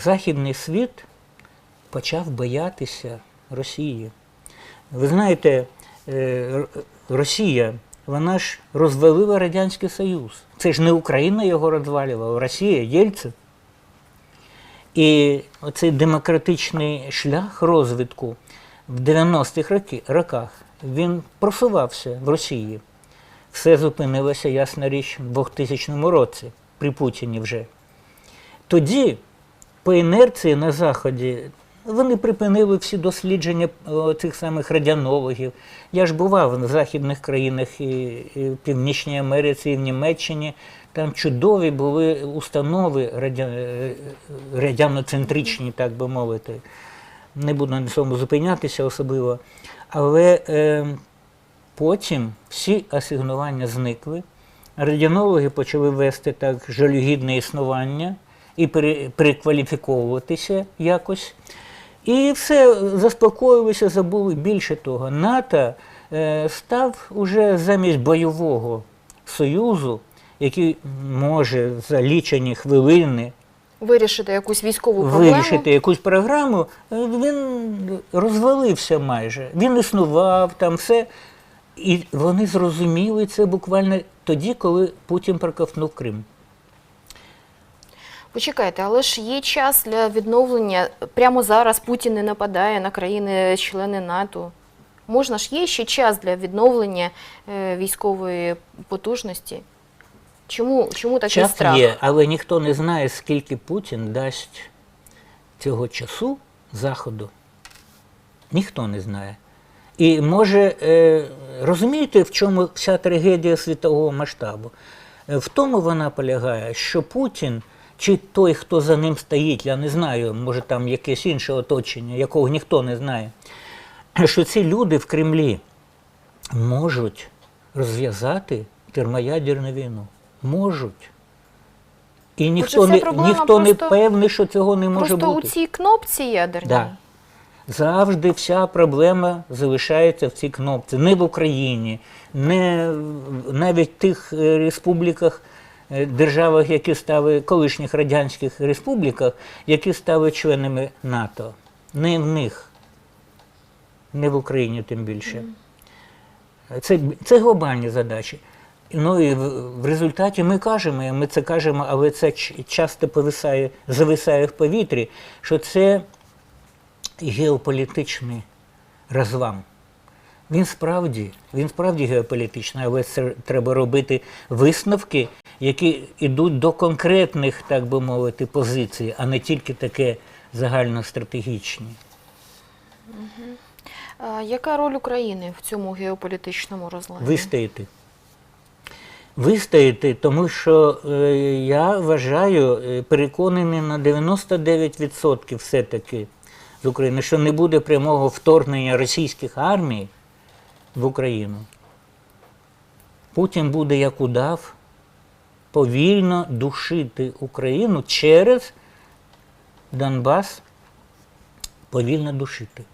Західний світ почав боятися Росії. Ви знаєте, е, Росія, вона ж розвалила Радянський Союз. Це ж не Україна його розвалювала, Росія, Єльцин. І оцей демократичний шлях розвитку в 90-х роках він просувався в Росії. Все зупинилося, ясна річ, в 2000 році при Путіні вже. Тоді, по інерції на Заході, вони припинили всі дослідження цих самих радіонологів. Я ж бував в західних країнах і, в Північній Америці, і в Німеччині. Там чудові були установи радя... е, радіаноцентричні, так би мовити. Не буду на цьому зупинятися особливо. Але е, потім всі асигнування зникли. Радіонологи почали вести так жалюгідне існування і пере- перекваліфіковуватися якось. І все заспокоїлися, забули. Більше того, НАТО е, став уже замість бойового союзу, який може за лічені хвилини Вирішити якусь військову проблему. вирішити якусь програму, е, він розвалився майже. Він існував там все. І вони зрозуміли це буквально тоді, коли Путін проковтнув Крим. Почекайте, але ж є час для відновлення. Прямо зараз Путін не нападає на країни-члени НАТО. Можна ж є ще час для відновлення е, військової потужності. Чому, чому такий Час страх? є, але ніхто не знає, скільки Путін дасть цього часу Заходу. Ніхто не знає. І може, е, розумієте, в чому вся трагедія світового масштабу? Е, В тому вона полягає, що Путін, чи той, хто за ним стоїть, я не знаю, може там якесь інше оточення, якого ніхто не знає, що ці люди в Кремлі можуть розв'язати термоядерну війну. Можуть. І ніхто, не, ніхто не певний, що цього не може Просто бути. у цій кнопці ядерній. Да. Завжди вся проблема залишається в цій кнопці. Не в Україні, не навіть в тих е, республіках, державах, які стали колишніх радянських республіках, які стали членами НАТО. Не в них, не в Україні тим більше. Це, це глобальні задачі. Ну і в, в результаті ми кажемо, і ми це кажемо, але це часто повисає, зависає в повітрі, що це геополітичний розлам. Він справді, він справді геополітичний, але це треба робити висновки, які йдуть до конкретних, так би мовити, позицій, а не тільки таке загальностратегічні. А яка роль України в цьому геополітичному розладі? Вистояти. Вистояти, тому що е, я вважаю, е, переконаний на 99% все-таки з України, що не буде прямого вторгнення російських армій в Україну. Путін буде як удав повільно душити Україну через Донбас, повільно душити.